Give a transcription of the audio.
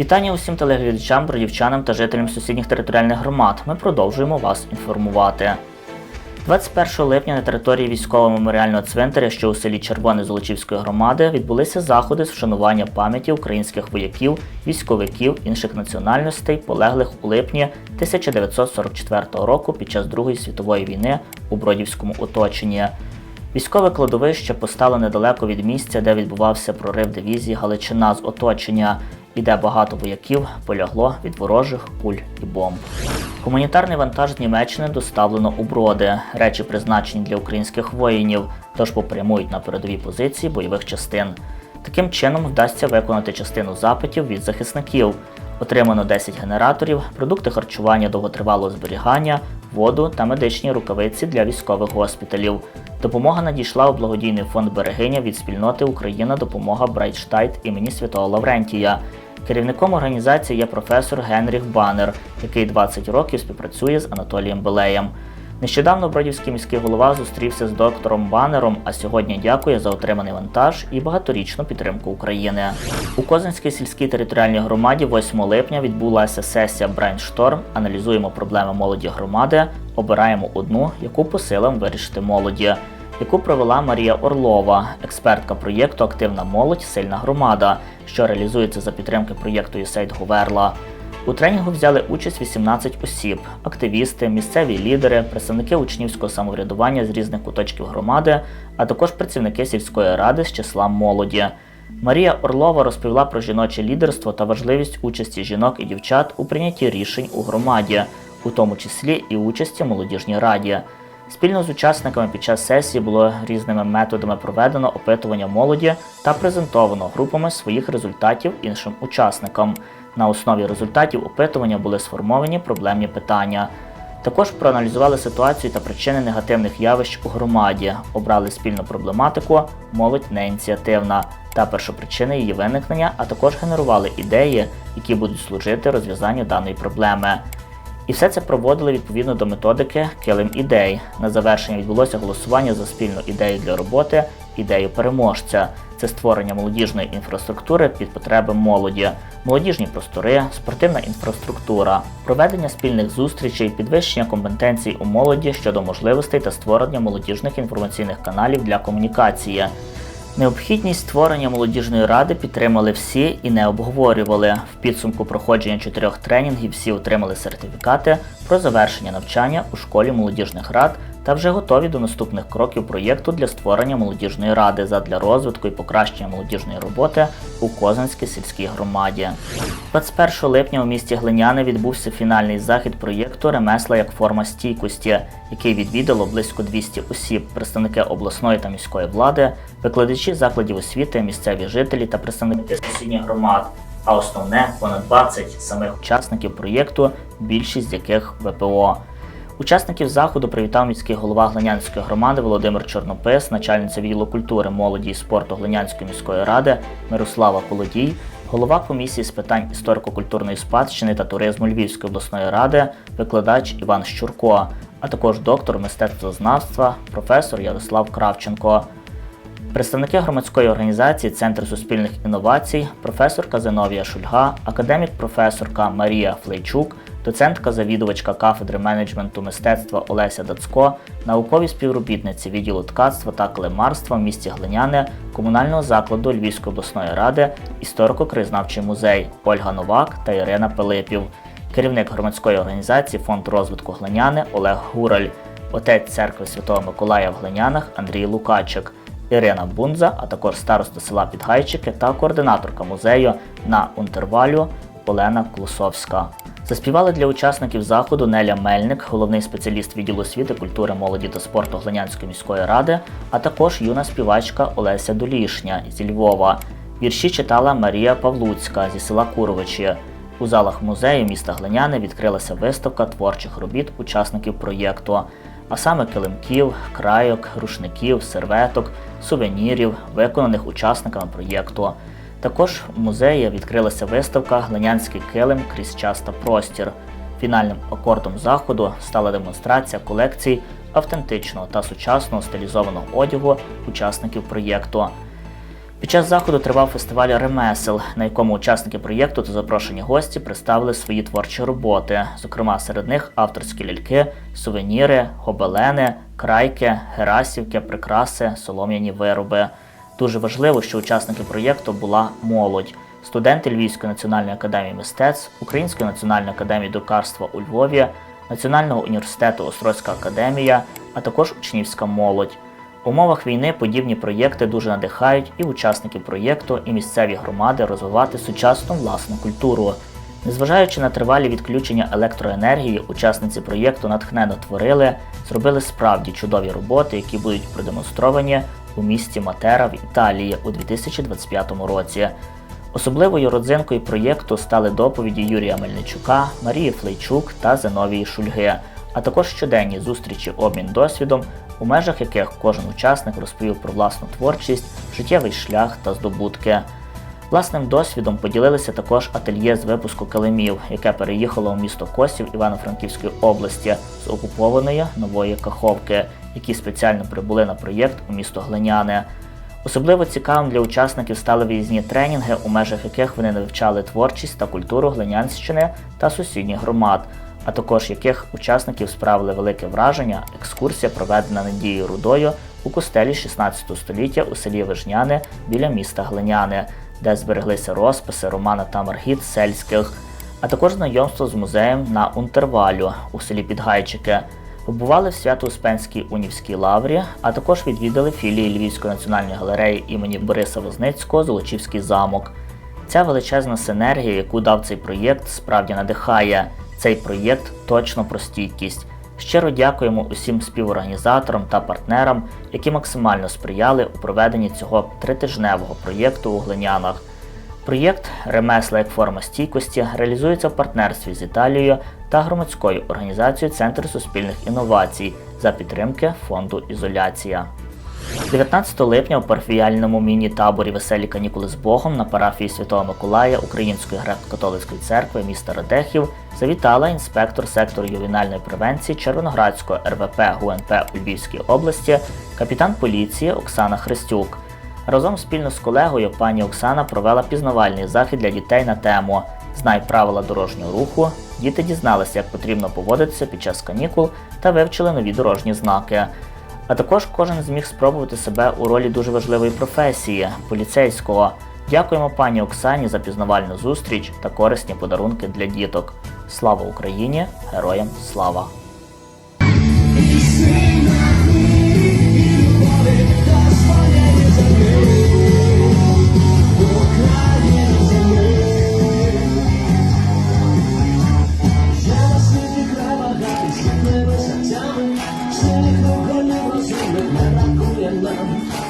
Вітання усім телеглядачам, бродівчанам та жителям сусідніх територіальних громад. Ми продовжуємо вас інформувати. 21 липня на території військового меморіального цвинтаря, що у селі Червоне Золочівської громади, відбулися заходи з вшанування пам'яті українських вояків, військовиків інших національностей, полеглих у липні 1944 року під час Другої світової війни у Бродівському оточенні. Військове кладовище постало недалеко від місця, де відбувався прорив дивізії Галичина з оточення, і де багато вояків полягло від ворожих куль і бомб. Гуманітарний вантаж з Німеччини доставлено у броди, речі призначені для українських воїнів, тож попрямують на передові позиції бойових частин. Таким чином вдасться виконати частину запитів від захисників. Отримано 10 генераторів, продукти харчування довготривалого зберігання, воду та медичні рукавиці для військових госпіталів. Допомога надійшла у благодійний фонд Берегиня від спільноти Україна допомога Брайтштайт імені Святого Лаврентія. Керівником організації є професор Генріх Банер, який 20 років співпрацює з Анатолієм Белеєм. Нещодавно Бродівський міський голова зустрівся з доктором Банером, а сьогодні дякує за отриманий вантаж і багаторічну підтримку України. У Козинській сільській територіальній громаді 8 липня відбулася сесія Брайншторм. Аналізуємо проблеми молоді громади, обираємо одну, яку по силам вирішити молоді, яку провела Марія Орлова, експертка проєкту Активна молодь, сильна громада, що реалізується за підтримки проєкту «Юсейд Говерла. У тренінгу взяли участь 18 осіб: активісти, місцеві лідери, представники учнівського самоврядування з різних куточків громади, а також працівники сільської ради з числа молоді. Марія Орлова розповіла про жіноче лідерство та важливість участі жінок і дівчат у прийнятті рішень у громаді, у тому числі і участі молодіжній раді. Спільно з учасниками під час сесії було різними методами проведено опитування молоді та презентовано групами своїх результатів іншим учасникам. На основі результатів опитування були сформовані проблемні питання. Також проаналізували ситуацію та причини негативних явищ у громаді, обрали спільну проблематику молодь неініціативна та першопричини її виникнення, а також генерували ідеї, які будуть служити розв'язанню даної проблеми. І все це проводили відповідно до методики Килим ідей. На завершення відбулося голосування за спільну ідею для роботи, ідею переможця. Це створення молодіжної інфраструктури під потреби молоді, молодіжні простори, спортивна інфраструктура, проведення спільних зустрічей, підвищення компетенцій у молоді щодо можливостей та створення молодіжних інформаційних каналів для комунікації. Необхідність створення молодіжної ради підтримали всі і не обговорювали. В підсумку проходження чотирьох тренінгів всі отримали сертифікати про завершення навчання у школі молодіжних рад та вже готові до наступних кроків проєкту для створення молодіжної ради задля розвитку і покращення молодіжної роботи у Козанській сільській громаді. 21 липня у місті Глиняне відбувся фінальний захід проєкту Ремесла як форма стійкості, який відвідало близько 200 осіб, представники обласної та міської влади, викладачі закладів освіти, місцеві жителі та представники сусідніх громад. А основне понад 20 самих учасників проєкту, більшість яких ВПО. Учасників заходу привітав міський голова Глинянської громади Володимир Чорнопис, начальниця відділу культури, молоді і спорту Глинянської міської ради Мирослава Колодій, голова комісії з питань історико-культурної спадщини та туризму Львівської обласної ради, викладач Іван Щурко, а також доктор мистецтвознавства, професор Ярослав Кравченко. Представники громадської організації Центр суспільних інновацій, професорка Зиновія Шульга, академік-професорка Марія Флейчук, доцентка завідувачка кафедри менеджменту мистецтва Олеся Дацько, наукові співробітниці відділу ткацтва та клемарства в місті Глиняне, комунального закладу Львівської обласної ради, історико-краєзнавчий музей Ольга Новак та Ірина Пилипів, керівник громадської організації Фонд розвитку Глиняни Олег Гураль, отець церкви Святого Миколая в Глинянах Андрій Лукачик. Ірина Бунза, а також староста села Підгайчики та координаторка музею на Унтервалю Олена Клусовська. Заспівали для учасників заходу Неля Мельник, головний спеціаліст відділу освіти, культури, молоді та спорту Глинянської міської ради, а також юна співачка Олеся Долішня зі Львова. Вірші читала Марія Павлуцька зі села Куровичі. У залах музею міста Глиняни відкрилася виставка творчих робіт учасників проєкту, а саме килимків, крайок, рушників, серветок, сувенірів, виконаних учасниками проєкту. Також в музеї відкрилася виставка Глинянський килим крізь час та простір. Фінальним акордом заходу стала демонстрація колекцій автентичного та сучасного стилізованого одягу учасників проєкту. Під час заходу тривав фестиваль ремесел, на якому учасники проєкту та запрошені гості представили свої творчі роботи. Зокрема, серед них авторські ляльки, сувеніри, гобелени, крайки, герасівки, прикраси, солом'яні вироби. Дуже важливо, що учасники проєкту була молодь. Студенти Львівської національної академії мистецтв, Української національної академії друкарства у Львові, Національного університету Острозька академія, а також учнівська молодь. В умовах війни подібні проєкти дуже надихають і учасників проєкту, і місцеві громади розвивати сучасну власну культуру. Незважаючи на тривалі відключення електроенергії, учасниці проєкту натхненно творили, зробили справді чудові роботи, які будуть продемонстровані у місті Матера в Італії у 2025 році. Особливою родзинкою проєкту стали доповіді Юрія Мельничука, Марії Флейчук та Зиновії Шульги, а також щоденні зустрічі обмін досвідом, у межах яких кожен учасник розповів про власну творчість, життєвий шлях та здобутки. Власним досвідом поділилися також ательє з випуску килимів, яке переїхало у місто Косів Івано-Франківської області з окупованої нової Каховки, які спеціально прибули на проєкт у місто Глиняне. Особливо цікавим для учасників стали виїзні тренінги, у межах яких вони вивчали творчість та культуру Глинянщини та сусідніх громад, а також яких учасників справили велике враження екскурсія, проведена Надією Рудою у костелі 16 століття у селі Вижняне біля міста Глиняне, де збереглися розписи Романа та Маргіт Сельських, а також знайомство з музеєм на Унтервалю у селі Підгайчики. Побували в Свято-Успенській унівській лаврі, а також відвідали філії Львівської національної галереї імені Бориса Возницького Золочівський замок. Ця величезна синергія, яку дав цей проєкт, справді надихає. Цей проєкт точно про стійкість. Щиро дякуємо усім співорганізаторам та партнерам, які максимально сприяли у проведенні цього тритижневого проєкту у Глинянах. Проєкт Ремесла як форма стійкості реалізується в партнерстві з Італією та громадською організацією Центр суспільних інновацій за підтримки фонду Ізоляція. 19 липня у парафіяльному міні-таборі Веселі канікули з Богом на парафії Святого Миколая Української греко-католицької церкви міста Радехів завітала інспектор сектору ювенальної превенції Червоноградського РВП ГУНП у Львівській області, капітан поліції Оксана Христюк. Разом спільно з колегою пані Оксана провела пізнавальний захід для дітей на тему Знай правила дорожнього руху. Діти дізналися, як потрібно поводитися під час канікул та вивчили нові дорожні знаки. А також кожен зміг спробувати себе у ролі дуже важливої професії поліцейського. Дякуємо пані Оксані за пізнавальну зустріч та корисні подарунки для діток. Слава Україні! Героям слава! love.